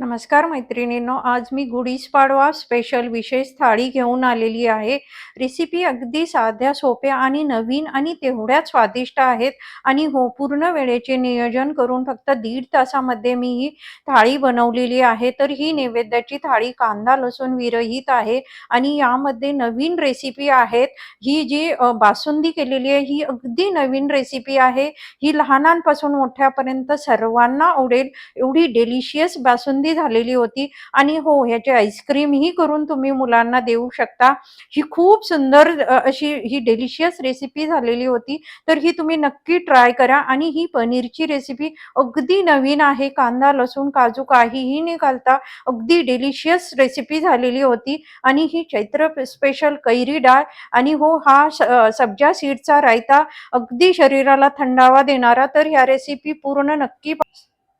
नमस्कार मैत्रिणींनो आज मी गुढीपाडवा स्पेशल विशेष थाळी घेऊन आलेली आहे. रेसिपी अगदी साध्या सोप्या आणि नवीन आणि तेवढ्याच स्वादिष्ट आहेत आणि हो पूर्ण वेळेचे नियोजन करून फक्त दीड तासामध्ये मी ही थाळी बनवलेली आहे. तर ही नैवेद्याची थाळी कांदा लसूण विरहित आहे आणि यामध्ये नवीन रेसिपी आहेत. ही जी बासुंदी केलेली आहे ही अगदी नवीन रेसिपी आहे. ही लहानांपासून मोठ्यापर्यंत सर्वांना आवडेल एवढी डेलिशियस बासुंदी झालेली होती. आणि हो ह्याची आईस्क्रीमही करून तुम्ही मुलांना देऊ शकता. ही खूप सुंदर अशी ही डेलिशियस रेसिपी झालेली होती. तर ही तुम्ही नक्की ट्राय करा. आणि ही पनीरची रेसिपी अगदी नवीन आहे. कांदा लसूण काजू काहीही न घालता अगदी डेलिशियस रेसिपी झालेली होती. आणि ही चैत्र स्पेशल कैरी डाळ. आणि हो हा सब्जा सीडचा रायता अगदी शरीराला थंडावा देणारा. तर ह्या रेसिपी पूर्ण नक्की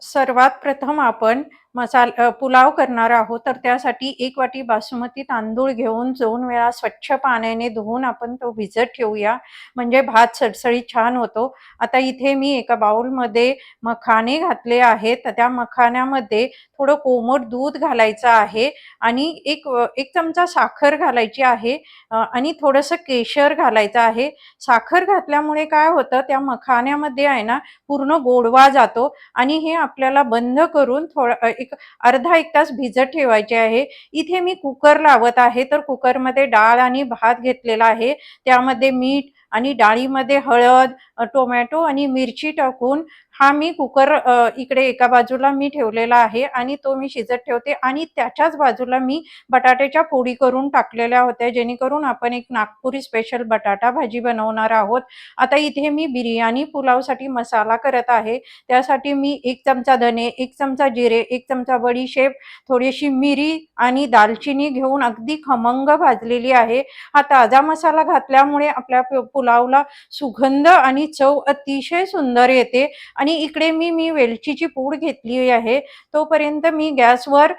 सर्वात प्रथम आपण मसाल पुलाव करणार आहोत तर त्यासाठी एक वाटी बासमती तांदूळ घेऊन दोन वेळा स्वच्छ पाण्याने धुवून आपण तो भिजत ठेवूया. म्हणजे भात सडसळी छान होतो. आता इथे मी एका बाउलमध्ये मखाने घातले आहेत. तर त्या मखाण्यामध्ये थोडं कोमट दूध घालायचं आहे आणि एक एक चमचा साखर घालायची आहे आणि थोडंसं केशर घालायचं आहे. साखर घातल्यामुळे काय होतं त्या मखाण्यामध्ये आहे ना पूर्ण गोडवा जातो आणि हे आपल्याला बंद करून थोडं एक अर्धा एक तास भिजत ठेवायचे आहे. इथे मी कुकर लावत आहे. तर कुकरमध्ये डाळ आणि भात घेतलेला आहे. त्यामध्ये मीठ आणि डाळीमध्ये हळद टोमॅटो आणि मिरची टाकून हा मी कुकर इकडे एका बाजूला मी ठेवलेला आहे आणि तो मी शिजत ठेवते आणि त्याच्याच बाजूला मी बटाट्याच्या पोळी करून टाकलेल्या होत्या जेणेकरून आपण एक नागपुरी स्पेशल बटाटा भाजी बनवणार आहोत. आता इथे मी बिर्याणी पुलावसाठी मसाला करत आहे. त्यासाठी मी एक चमचा धने एक चमचा जिरे एक चमचा बडीशेप थोडीशी मिरी आणि दालचिनी घेऊन अगदी खमंग भाजलेली आहे. हा ताजा मसाला घातल्यामुळे आपल्या पुलावला सुगंध आणि चव अतिशय सुंदर येते आणि इकडे मी मी वेलचीची पूड घेतली आहे तोपर्यंत मी गॅसवर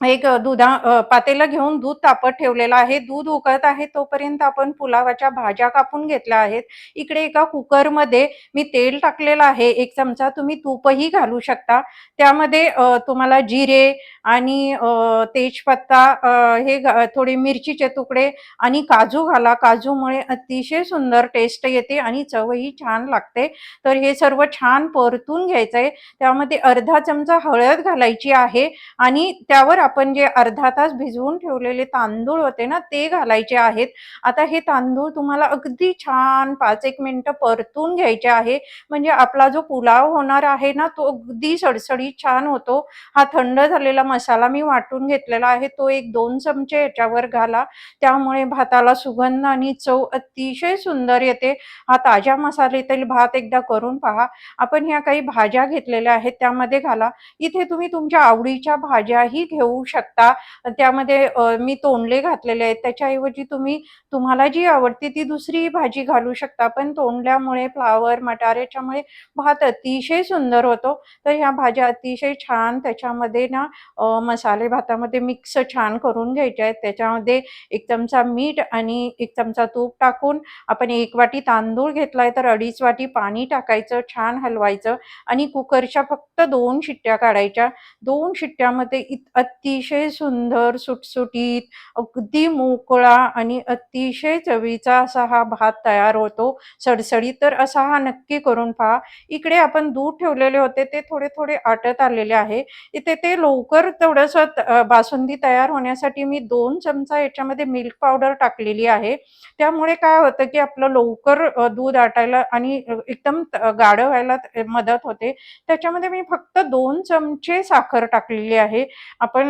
एक दुधा पातेला घेऊन दूध तापत ठेवलेलं आहे. दूध उकळत आहे तोपर्यंत आपण पुलावाच्या भाज्या कापून घेतल्या आहेत. इकडे एका कुकरमध्ये मी तेल टाकलेलं आहे. एक चमचा तुम्ही तूपही घालू शकता. त्यामध्ये तुम्हाला जिरे आणि तेजपत्ता हे थोडे मिरचीचे तुकडे आणि काजू घाला. काजूमुळे अतिशय सुंदर टेस्ट येते आणि चवही छान लागते. तर हे सर्व छान परतून घ्यायचंय. त्यामध्ये अर्धा चमचा हळद घालायची आहे आणि त्यावर आपण जे अर्धा तास भिजवून ठेवलेले तांदूळ होते ना ते घालायचे आहेत. आता हे तांदूळ तुम्हाला अगदी छान पाच एक मिनिटं परतून घ्यायचे आहे. म्हणजे आपला जो पुलाव होणार आहे ना तो अगदी सडसडीत छान होतो. हा थंड झालेला मसाला मी वाटून घेतलेला आहे. तो एक दोन चमचे याच्यावर घाला. त्यामुळे भाताला सुगंध आणि चव अतिशय सुंदर येते. हा ताज्या मसाल्यातील भात एकदा करून पहा. आपण ह्या काही भाज्या घेतलेल्या आहेत त्यामध्ये घाला. इथे तुम्ही तुमच्या आवडीच्या भाज्याही घेऊ शकता. त्यामध्ये मी तोंडले घातलेले आहेत. त्याच्याऐवजी तुम्ही तुम्हाला जी आवडते ती दुसरी भाजी घालू शकता. पण तोंडल्यामुळे फ्लावर मटार याच्यामुळे भात अतिशय सुंदर होतो. तर ह्या भाज्या अतिशय छान त्याच्यामध्ये ना मसाले भातामध्ये मिक्स छान करून घ्यायचे आहेत. त्याच्यामध्ये एक चमचा मीठ आणि एक चमचा तूप टाकून आपण एक वाटी तांदूळ घेतलाय तर अडीच वाटी पाणी टाकायचं छान हलवायचं आणि कुकरच्या फक्त दोन शिट्ट्या काढायच्या. दोन शिट्ट्यामध्ये इत अतिशय सुंदर सुटसुटीत अगदी मोकळा आणि अतिशय चवीचा असा हा भात तयार होतो. सडसडीत तर असा हा नक्की करून पहा. इकडे आपण दूध ठेवलेले होते ते थोडे थोडे आटत आलेले आहे. इथे ते लवकर थोडंसं बासुंदी तयार होण्यासाठी मी दोन चमचा याच्यामध्ये मिल्क पावडर टाकलेली आहे. त्यामुळे काय होतं की आपलं लवकर दूध आटायला आणि एकदम गाढ व्हायला मदत होते. त्याच्यामध्ये मी फक्त दोन चमचे साखर टाकलेली आहे. आपण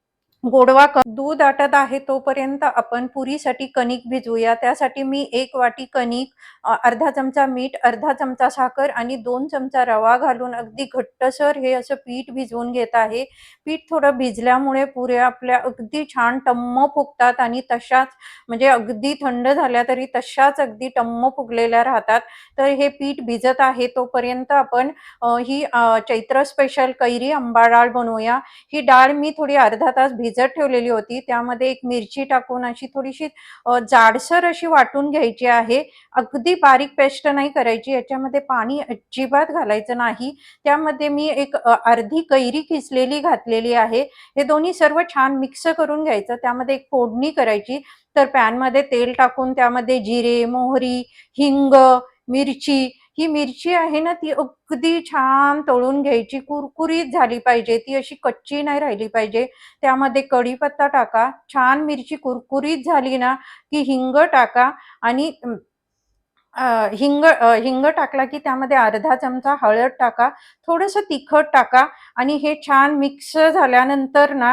गोडवा क दूध आटत आहे तोपर्यंत आपण पुरीसाठी कणिक भिजवूया त्यासाठी मी एक वाटी कणिक अर्धा चमचा मीठ अर्धा चमचा साखर आणि दोन चमचा रवा घालून अगदी घट्टसर हे असं पीठ भिजवून घेत आहे. पीठ थोडं भिजल्यामुळे पुऱ्या आपल्या अगदी छान टम्म फुगतात आणि तशाच म्हणजे अगदी थंड झाल्या तरी तशाच अगदी टम्म फुगलेल्या राहतात. तर हे पीठ भिजत आहे तोपर्यंत आपण ही चैत्र स्पेशल कैरी आंबा डाळ बनवूया. ही डाळ मी थोडी अर्धा तास भिजत भिजत ठेवलेली होती त्यामध्ये एक मिरची टाकून अशी थोडीशी जाडसर अशी वाटून घ्यायची आहे. अगदी बारीक पेस्ट नाही करायची. याच्यामध्ये पाणी अजिबात घालायचं नाही. त्यामध्ये मी एक अर्धी कैरी किसलेली घातलेली आहे. हे दोन्ही सर्व छान मिक्स करून घ्यायचं. त्यामध्ये एक फोडणी करायची. तर पॅनमध्ये तेल टाकून त्यामध्ये जिरे, मोहरी, हिंग, मिरची ही मिरची आहे ना ती अगदी छान तळून घ्यायची. कुरकुरीत झाली पाहिजे. ती अशी कच्ची नाही राहिली पाहिजे. त्यामध्ये कढीपत्ता टाका. छान मिरची कुरकुरीत झाली ना, की हिंग टाका आणि हिंग हिंग टाकला की त्यामध्ये अर्धा चमचा हळद टाका, थोडंसं तिखट टाका आणि हे छान मिक्स झाल्यानंतर ना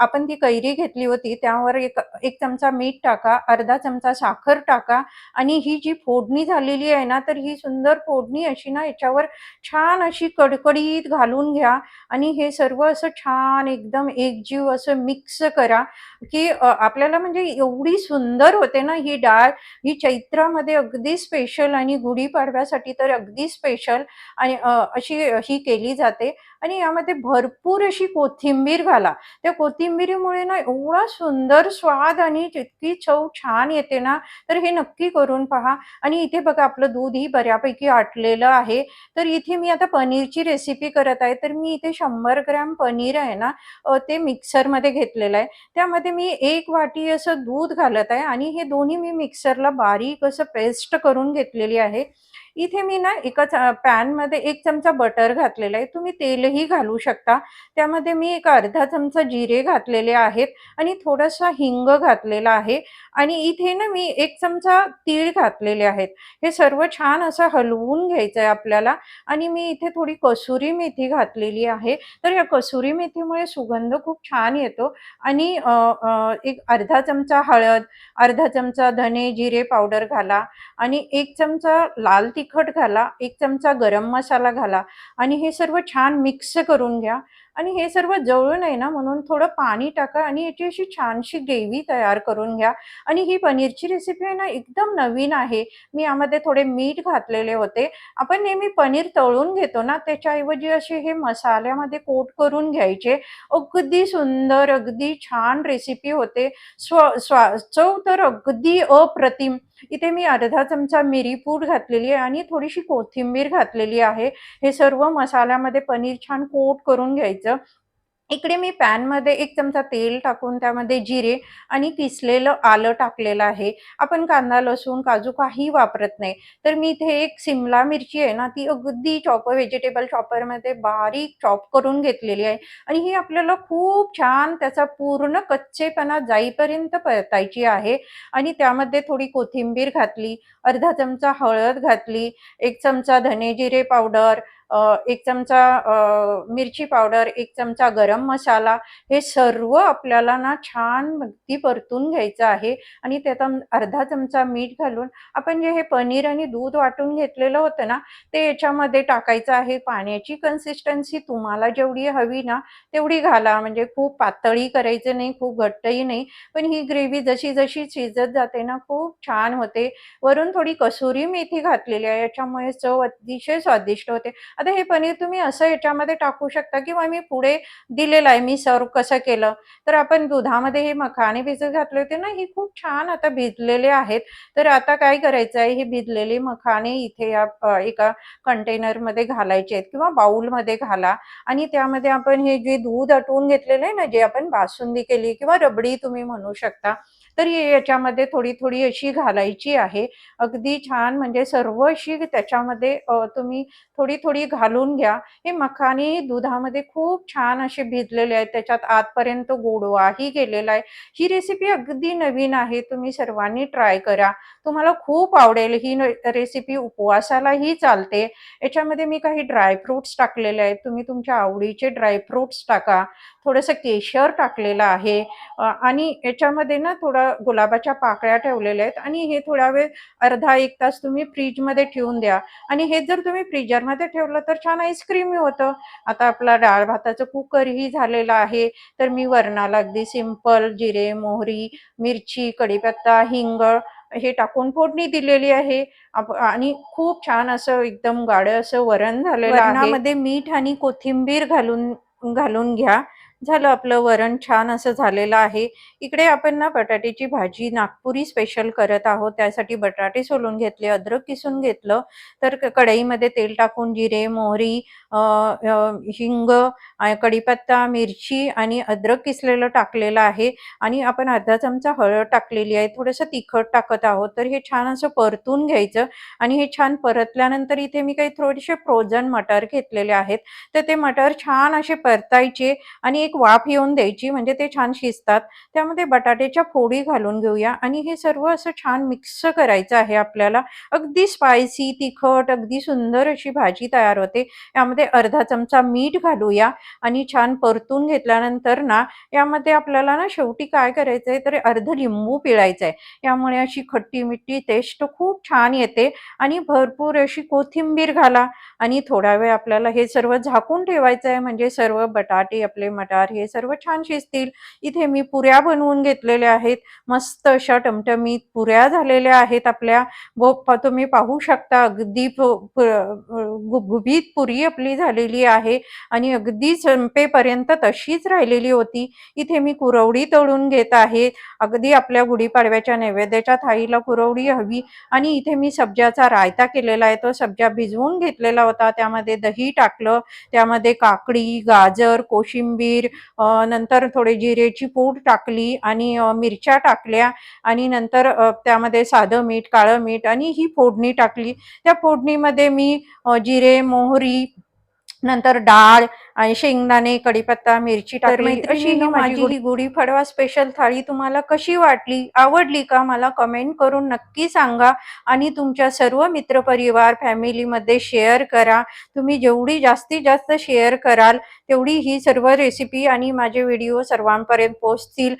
आपण ती कैरी घेतली होती त्यावर एक एक चमचा मीठ टाका, अर्धा चमचा साखर टाका आणि ही जी फोडणी झालेली आहे ना, तर ही सुंदर फोडणी अशी ना याच्यावर छान अशी कडकडीत घालून घ्या आणि हे सर्व असं छान एकदम एकजीव असं मिक्स करा, की आपल्याला म्हणजे एवढी सुंदर होते ना ही डाळ, ही चैत्रामध्ये अगदी स्पेशल आणि गुढीपाडव्यासाठी तर अगदी स्पेशल आणि अशी ही केली जाते. आणि यामध्ये भरपूर अशी कोथिंबीर घाला. त्या कोथिंबीरीमुळे ना एवढा सुंदर स्वाद आणि जितकी चव छान येते ना, तर हे नक्की करून पहा आणि इथे बघा आपलं दूधही बऱ्यापैकी आटलेलं आहे. तर इथे मी आता पनीरची रेसिपी करत आहे. तर मी इथे शंभर ग्रॅम पनीर आहे ना, ते मिक्सरमध्ये घेतलेलं आहे. त्यामध्ये मी एक वाटी असं दूध घालत आहे आणि हे दोन्ही मी मिक्सरला बारीक असं पेस्ट करून घेतलेली आहे. इथे मी ना एका पॅनमध्ये एक चमचा बटर घातलेला आहे. तुम्ही तेलही घालू शकता. त्यामध्ये मी एक अर्धा चमचा जिरे घातलेले आहेत आणि थोडासा हिंग घातलेला आहे आणि इथे ना मी एक चमचा तीळ घातलेले आहेत. हे सर्व छान असं हलवून घ्यायचं आहे आपल्याला आणि मी इथे थोडी कसुरी मेथी घातलेली आहे. तर या कसुरी मेथीमुळे सुगंध खूप छान येतो आणि एक अर्धा चमचा हळद, अर्धा चमचा धने, जिरे पावडर घाला आणि एक चमचा लाल तिखट तिखट घाला, एक चमचा गरम मसाला घाला आणि हे सर्व छान मिक्स करून घ्या आणि हे सर्व जवळून आहे ना म्हणून थोडं पाणी टाका आणि याची अशी छानशी ग्रेव्ही तयार करून घ्या आणि ही पनीरची रेसिपी आहे ना एकदम नवीन आहे. मी यामध्ये थोडे मीठ घातलेले होते. आपण नेहमी पनीर तळून घेतो ना, त्याच्याऐवजी असे हे मसाल्यामध्ये कोट करून घ्यायचे. अगदी सुंदर, अगदी छान रेसिपी होते. स्व स्वा चव तर अगदी अप्रतिम. इथे मी अर्धा चमचा मिरी पूड घातलेली आहे आणि थोडीशी कोथिंबीर घातलेली आहे. हे सर्व मसाल्यामध्ये पनीर छान कोट करून घ्यायचं. इकडे मी पॅनमध्ये एक चमचा तेल टाकून त्यामध्ये जिरे आणि किसलेलं आलं टाकलेलं आहे. आपण कांदा, लसूण, काजू काही वापरत नाही. तर मी इथे एक सिमला मिरची आहे ना, ती अगदी चॉपर व्हेजिटेबल चॉपरमध्ये बारीक चॉप करून घेतलेली आहे आणि ही आपल्याला खूप छान त्याचा पूर्ण कच्चेपणा जाईपर्यंत परतायची आहे आणि त्यामध्ये थोडी कोथिंबीर घातली, अर्धा चमचा हळद घातली, एक चमचा धने जिरे पावडर, एक चमचा मिरची पावडर, एक चमचा गरम मसाला हे सर्व आपल्याला ना छान ती परतून घ्यायचं आहे आणि त्यात अर्धा चमचा मीठ घालून आपण जे हे पनीर आणि दूध वाटून घेतलेलं होतं ना, ते याच्यामध्ये टाकायचं आहे. पाण्याची कन्सिस्टन्सी तुम्हाला जेवढी हवी ना, तेवढी घाला. म्हणजे खूप पातळी करायचं नाही, खूप घट्टही नाही. पण ही ग्रेव्ही जशी-जशी शिजत जाते ना, खूप छान होते. वरून थोडी कसुरी मेथी घातलेली आहे. याच्यामुळे चव अतिशय स्वादिष्ट होते. आता हे पनीर तुम्ही असं याच्यामध्ये टाकू शकता किंवा मी पुढे दिलेलं आहे मी सर्व कसं केलं. तर आपण दुधामध्ये हे मखाणे भिजत घातले होते ना, हे खूप छान आता भिजलेले आहेत. तर आता काय करायचं आहे, हे भिजलेले मखाणे इथे या एका कंटेनरमध्ये घालायचे आहेत किंवा बाऊलमध्ये घाला आणि त्यामध्ये आपण हे जे दूध आटवून घेतलेलं आहे ना, जे आपण बासुंदी केली किंवा रबडी तुम्ही म्हणू शकता. तर याच्यामध्ये थोडी-थोडी अशी घालायची आहे. अगदी छान म्हणजे सर्व अशी त्याच्यामध्ये तुम्ही थोडी-थोडी घालून घ्या. हे मखानी दुधामध्ये खूप छान असे भिजलेले आहेत. त्याच्यात आतपर्यंत गोडवाही गेलेला आहे. ही रेसिपी अगदी नवीन आहे. तुम्ही सर्वांनी ट्राय करा. तुम्हाला खूप आवडेल. ही रेसिपी उपवासालाही चालते. याच्यामध्ये मी काही ड्राय फ्रुट्स टाकलेले आहेत. तुम्ही तुमच्या आवडीचे ड्रायफ्रुट्स टाका. थोडंसं केशर टाकलेलं आहे आणि याच्यामध्ये ना थोडा गुलाबाच्या पाकळ्या ठेवलेल्या आहेत आणि हे थोडा वेळ अर्धा एक तास तुम्ही फ्रीजमध्ये ठेवून द्या आणि हे जर तुम्ही फ्रीजरमध्ये ठेवलं तर छान आईस्क्रीमही होतं. आता आपला डाळ भाताचं कुकरही झालेलं आहे. तर मी वरणाला अगदी सिंपल जिरे, मोहरी, मिरची, कढीपत्ता, हिंग हे टाकून फोडणी दिलेली आहे. आणि खूप छान असं एकदम गाडं असं वरण झालेलं आहे. मीठ आणि कोथिंबीर घालून घालून घ्या झालं आपलं वरण छान असं झालेलं आहे. इकडे आपण ना बटाट्याची भाजी नागपुरी स्पेशल करत आहोत. त्यासाठी बटाटे सोलून घेतले, अद्रक किसून घेतलं. तर कढईमध्ये तेल टाकून जिरे, मोहरी, हिंग, कढीपत्ता, मिरची आणि अद्रक किसलेलं टाकलेलं आहे आणि आपण अर्धा चमचा हळद टाकलेली आहे. थोडंसं तिखट टाकत आहोत. तर हे छान असं परतून घ्यायचं आणि हे छान परतल्यानंतर इथे मी काही थोडेसे फ्रोझन मटर घेतलेले आहेत. तर ते मटर छान असे परतायचे आणि एक वाफ येऊन द्यायची म्हणजे ते छान शिजतात. त्यामध्ये बटाट्याच्या फोडी घालून घेऊया आणि हे सर्व असं छान मिक्स करायचं आहे आपल्याला. अगदी स्पायसी, तिखट, अगदी सुंदर अशी भाजी तयार होते. यामध्ये अर्धा चमचा मीठ घालूया आणि छान परतून घेतल्यानंतर ना, यामध्ये आपल्याला ना शेवटी काय करायचंय तर अर्ध लिंबू पिळायचं आहे. यामुळे अशी खट्टी-मिठी टेस्ट खूप छान येते आणि भरपूर अशी कोथिंबीर घाला आणि थोडा वेळ आपल्याला हे सर्व झाकून ठेवायचं आहे म्हणजे सर्व बटाटे, आपले मटार हे सर्व छान शिजतील. इथे मी पुऱ्या बनवून घेतलेल्या आहेत. मस्त अशा टमटमीत पुऱ्या झालेल्या आहेत आपल्या. तुम्ही पाहू शकता अगदी गुबगुबीत पुरी आपली झालेली आहे आणि अगदी संपेपर्यंत तशीच राहिलेली होती. इथे मी कुरवडी तळून घेत आहे. अगदी आपल्या गुढीपाडव्याच्या नैवेद्याच्या थाळीला कुरवडी हवी आणि इथे मी सब्जाचा रायता केलेला आहे. तो सब्जा भिजवून घेतलेला होता. त्यामध्ये दही टाकलं, त्यामध्ये काकडी, गाजर, कोशिंबीर, अ, नंतर थोडे जिरेची पूड टाकली आणि मिरच्या टाकल्या आणि नंतर त्यामध्ये साधं मीठ, काळं मीठ आणि ही फोडणी टाकली. त्या फोडणीमध्ये मी जिरे, मोहरी, नंतर डाळ आणि शेंगदाणे, कढीपत्ता, मिरची टाकली. अशी ही माझी माझी गुढी गुढीपाडवा स्पेशल थाळी तुम्हाला कशी वाटली? आवडली का? मला कमेंट करून नक्की सांगा आणि तुमच्या सर्व मित्रपरिवार, फॅमिलीमध्ये शेअर करा. तुम्ही जेवढी जास्तीत जास्त शेअर कराल, तेवढी ही सर्व रेसिपी आणि माझे व्हिडिओ सर्वांपर्यंत पोहोचतील.